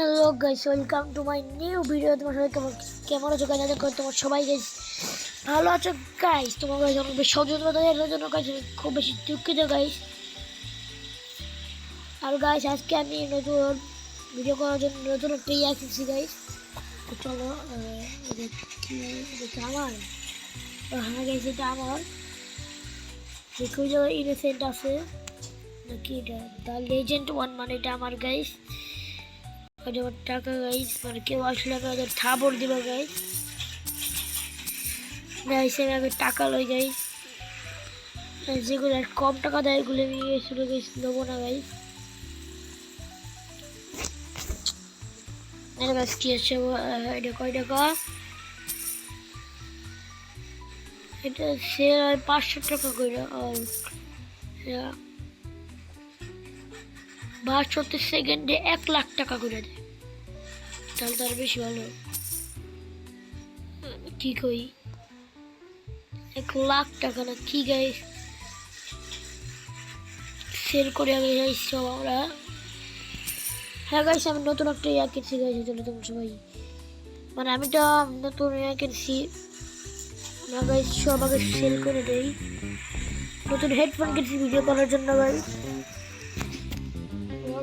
Hello guys welcome to my new video তোমার সবাই কেমন কেমন আছো আশা করি তোমার সবাই গাইস ভালো আছো গাইস তোমার গাইস অনেক বেশি সচেতনতা এর জন্য গাইস খুব বেশি দুঃখিত গাইস আর গাইস আজকে আমি নতুন ভিডিও করার জন্য নতুন একটা ইয়া কিনছি গাইস তো চলো এটা আমার। হ্যাঁ গাইস এটা আমার। দেখো যে ইনোসেন্ট আছে। নাকি এটা দ্য লেজেন্ড ওয়ান মানে এটা আমার গাইস আর আমার টাকা গাইস মানে কেউ আসলে ওদের থাবর দিব গাইস হিসেবে আমি টাকা লই গাইস যেগুলো আর কম টাকা দেয়, এগুলো আমি শুরু গাইস নেব না গাইস এটা গাছ কি আছে এটা কয় টাকা এটা সে পাঁচশো টাকা করে বাষট্টি সেকেন্ডে এক লাখ টাকা করে দেয়। তাহলে তার বেশি ভালো কি কই এক লাখ টাকা না কি গাই সেল করে আগে যাই সব আমরা। হ্যাঁ গাইস আমি নতুন একটা ইয়া কিনছি গাইস চলো তোমরা সবাই মানে আমি তো নতুন ইয়া কিনছি। আমরা গাইস সব আগে সেল করে দেই। নতুন হেডফোন কিনছি ভিডিও করার জন্য আমাকে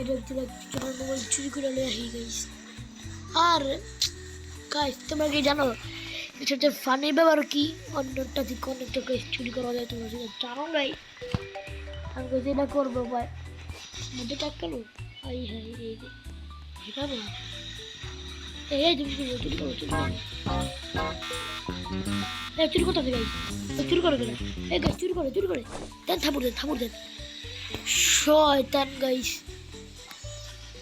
এটা হচ্ছে তোমার মোবাইল চুরি করে নিয়ে আসি গাইস আর গাইস তোমরা কি জানো হচ্ছে ফানি ব্যাপার কি? অন্যটা থেকে অনেকটা গাইস চুরি করা যায়, তোমরা সেটা জানো গাই আমি কাছে এটা করব, ভাই। মধ্যে টাক কেন আই হাই, এই না এই তুমি চুরি করো চুরি করো? এই, চুরি করতে গাইস চুরি করে কেন এই গাইস চুরি করে চুরি করে। দেন থাপুর দেন থাপুর দেন। শয়তান গাইস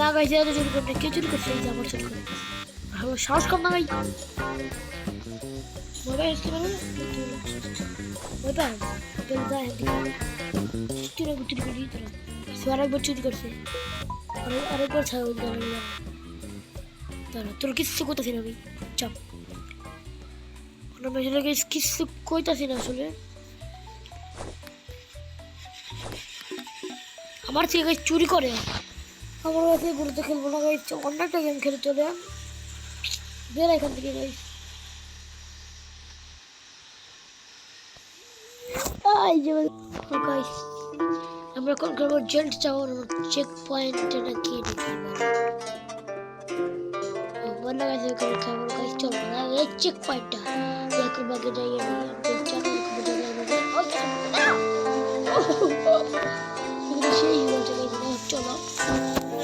না এত চুরি করতে কে চুরি করছে, এই যে আমার চুরি করে ভালো সাহস কম না মোবাইল আসতে পারো মোবাইল মোবাইল দেয় চুরি চুরি করে সে আরেকবার চুরি করছে। আরেকবার তোর কিচ্ছু করতেছি না আমি। চাপ আমরা কইতাছি না আসলে। আমার থেকে চুরি করে। আমার কাছে গুরুত্ব খেলব না গাইছে অন্য একটা গেম খেলে, চলে। বের এখান থেকে গাইস এই যে গাইস আমরা কোন? করব জেন্ট চাওয়ার চেক পয়েন্টে না। কি বন্ধ চেক পয়েন্টটা যাই চলো।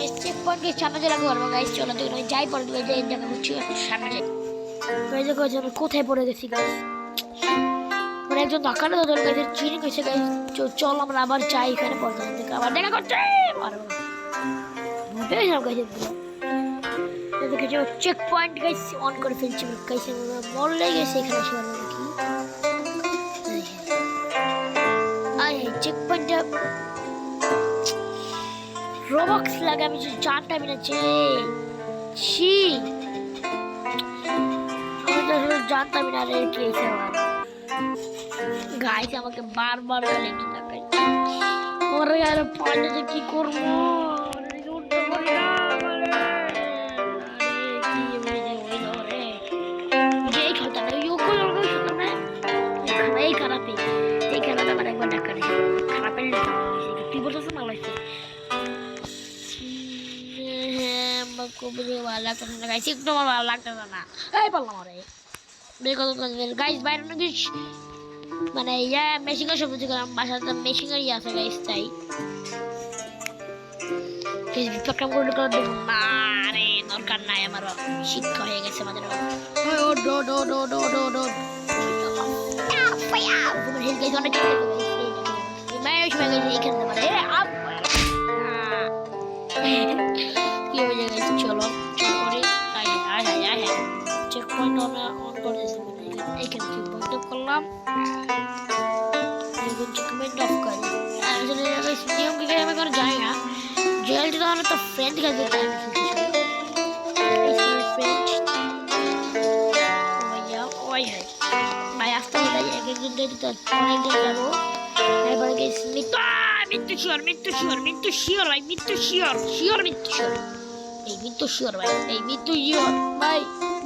গাইস চেক পয়েন্টকে সামনে যে রাখব পারব গাইস চলো দেখুন আমি যাই পরে দিবে যাই, দেখা হচ্ছে সামনে যাই। গাইস দেখো আমি কোথায় পড়ে গেছি গাইস মানে একজন ধাক্কাটা তো গাইছে চিনি গেছে গাইস চল, আমরা আবার যাই এখানে পড়তে আবার দেখা করতে পারব চেক পয়েন্ট গাইস অন করে ফেলছি গাইছে মরলে গেছে এখানে এসে রোবক্স লাগে, আমি না যে ছি। আমি তো না গাইস আমাকে বারবার কি পরে গেলে কি করব? কবরে ভালো লাগতেছে না। গাইস একটু ভালো লাগতেছে না। এই পারলাম আরে। বের কত গাইস বাইরে নাকি মানে ইয়া মেশিনের শব্দ থেকে বাসাতে মেশিনেরই আছে গাইস তাই। বিপক্ষম করে করে দেখুন। না দরকার নাই আমার। শিক্ষা হয়ে গেছে আমাদের ও ডো ডো ডো ডো ডো ডো পয়েন্ট আমরা অন করে দিয়েছি এইখানে চেক পয়েন্ট করলাম পয়েন্ট অফ করি আসলে নিয়ম কি আমি করে জানি মৃত্যু শিওর ভাই এই মৃত্যু শিওর ভাই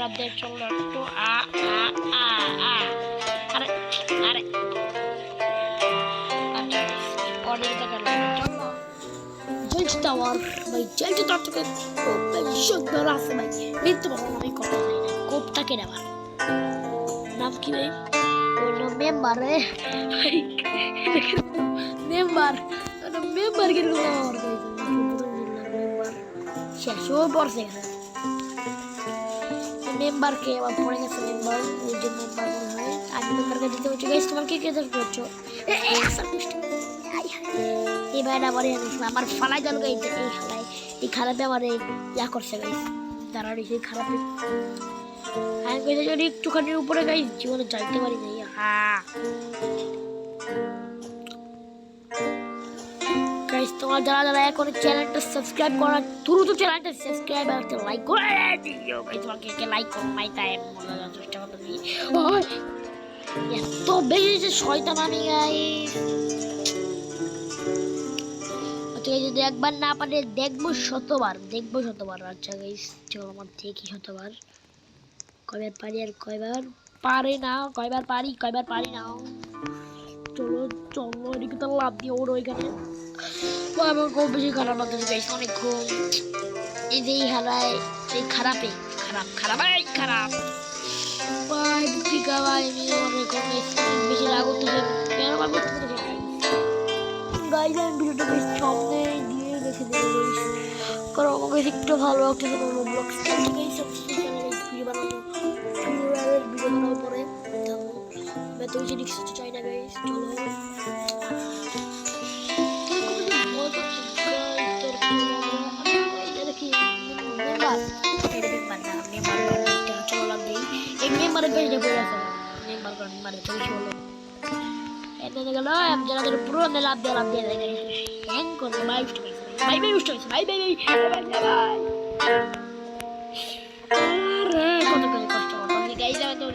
রাতে চলো একটু আ আ আ আ আরে আরে। আচ্ছা অনেক টাকা চলো। জেলটি টাওয়ার ভাই জেলটি টাওয়ার থেকে সুন্দর আছে ভাই। মৃত্যু পাবো আমি কথা চাই না। কোপটাকে নাম কি ভাই? ওর নাম মেম্বার রে। মেম্বার। মেম্বার কীরকম আমার মেম্বার শেষও পড়ছে। মেম্বারকে আবার পড়ে গেছে মেম্বার ওই মেম্বার মনে হয়। আমি মেম্বারকে দিতে হচ্ছে গাইস তোমার কে কে দেখতে হচ্ছে এই ভাইটা আমার আমার ফালাই জানো গাইতে এই হালাই এই খারাপে আমার ইয়া করছে গাইস দাঁড়া এই খারাপে। আমি যদি একটুখানি উপরে গাইস জীবনে যাইতে পারি না হ্যাঁ গাইস তোমার যারা যারা এখন চ্যানেলটা সাবস্ক্রাইব করা, দ্রুত চ্যানেলটা সাবস্ক্রাইব আর একটা লাইক করে দিও। গাইস তোমাকে কে লাইক করো মাই তাই মনে হয় চেষ্টা করতে এত বেশি যে শয়তান আমি গাইস যদি একবার না পারে দেখব শতবার দেখব শতবার। আচ্ছা গাইস চলো আমার দেখি শতবার। কয়বার পারি আর কয়বার পারে না, কয়বার পারি কয়বার পারি না। চলো চলো, এদিকে তো লাভ দিয়ে ওর ওইখানে আমার খুব বেশি খারাপ লাগতেছে অনেক ঘুম এই যে এই খারাপই খারাপ খারাপই খারাপ ভাই পিকা ভাই, আমি অনেক বেশি রাগ করতেছে কেন রাগ করতেছে গাইজ আমি ভিডিওটা বেশ সামনে দিয়ে গেছে কারণ আমাকে একটু ভালো লাগতেছে কোনো ব্লগ ভিডিও বানাবো। ভিডিও বানানোর পরে। তো, বেতন জিনিস চাই না গাইজ চলো। এটা গেল যারা যারা পুরো লাভ দিয়ে লাভ দিয়ে দেয় হ্যাং করবে বাই বাই বাই উঠে গেছে বাই বাই বাই বাই কত করে কষ্ট করতে আমি গাই যাবে তো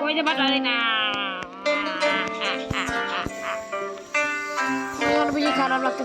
কইতে পারে না। আমার বেশি খারাপ লাগতো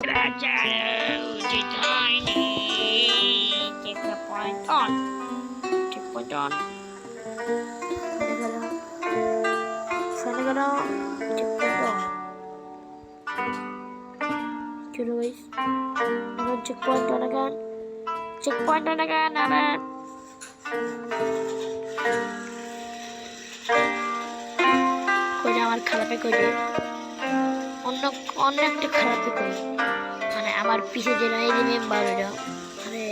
Kerajaan kita ini checkpoint on, kita on. Sana ka daw. Check guys. Ano, checkpoint. Checkpoint অন্য অন্য একটা খারাপে কই মানে আমার পিছে যে এই যে মেম্বার এটা মানে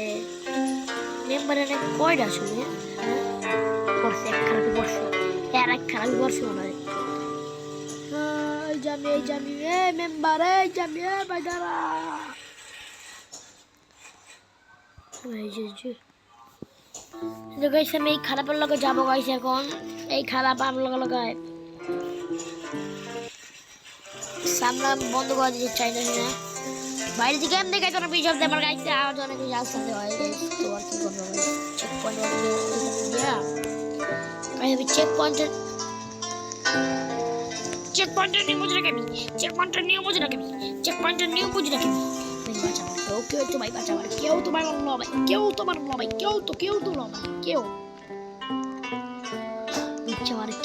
মেম্বার এনে কয়টা আসলে হ্যাঁ? এক খারাপে পড়ছে আর এক খারাপে পড়ছে মনে হয়। জামি জামি এ মেম্বার এই জামি এ গাইস আমি এই খারাপের লগে যাব গাইস এখন। এই খারাপ আমার লগে লগায় সামলা বন্ধ করে দিতে চাই না। বাইরে থেকে আমার গাইতে আওয়াজ অনেক আসতে হয় কি করব? চেক পয়েন্ট আমি চেক পয়েন্টের চেক পয়েন্টের নিয়ম বুঝে চেক পয়েন্টের নিয়ম বুঝে রাখি চেক পয়েন্টের নিয়ম বুঝে রাখি কেউ কেউ তো ভাই কেউ তোমার ভাই কেউ তোমার ভাই কেউ তো কেউ তো ল কেউ।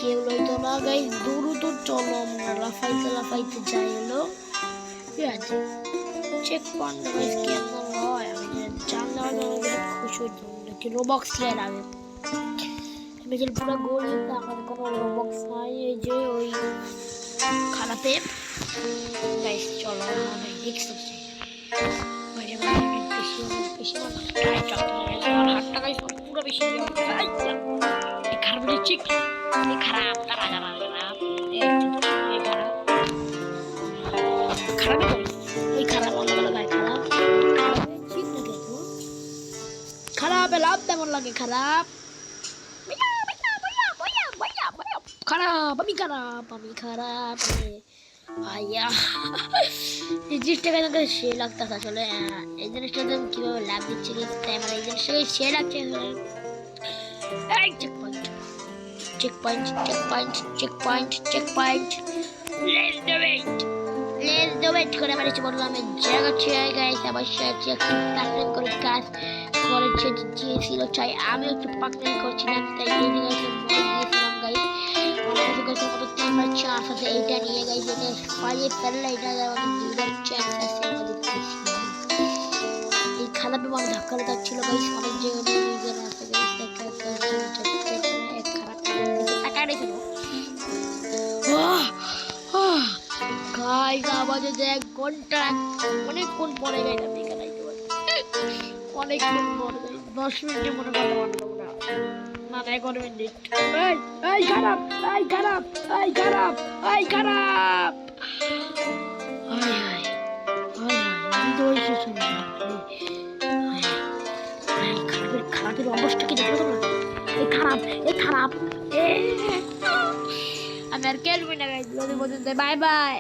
কেউ লইতো না গাই দূর দূর চলো আমরা, লাফাইতে লাফাইতে যাই হলো। ঠিক আছে? চেক পয়েন্ট গাইস কেন হয়? আমি হয়তো আমাকে খুশি নাকি রোবক্স আমি যে পুরো গোল আমার কোনো রোবক্স নাই, এই যে ওই খারাপে গাইস চলো আমি রিক্স হচ্ছে বেশি বেশি বেশি চিক এই খারাপ তারা জানা খারাপ এই এই খারাপ খারাপ ওই খারাপ অন্য বেলা গায়ে খারাপ। খারাপে চিক না কিন্তু খারাপে। লাভ তেমন লাগে খারাপ, আমি খারাপ আমি খারাপ check point check point let's do it let's do it করে আমার বলব আমি জায়গাচ্ছি গাইস অবশ্যই আছে, একটু প্যাটার্ন করে কাজ করেছে দিয়েছিল চাই আমি একটু পাকনাই করছিলাম তাই এই জায়গায় দিয়েছিলাম গাইস আমার কাছে গাইসের মতো তিনবার চান্স আছে, এইটা নিয়ে গাইস এটা পাইয়ে ফেললে এটা আমাদের দুইবার চান্স আছে আমাদের এই খারাপে আমার ধাক্কা লাগাচ্ছিল গাইস অনেক জায়গায় আছে গাইস আমাদের যে এক ঘণ্টা অনেকক্ষণ পরে গাইস আমি এখানে আইতে পারি। অনেকক্ষণ পরে গাইস দশ মিনিটে মনে কথা বলব না। এগারো মিনিট। এই এই খারাপ এই খারাপ এই খারাপ এই খারাপ। খারাপের অবস্থা কি তোমরা এই খারাপ এই খারাপ আমি আর খেলবি না গাইজ বাই বাই।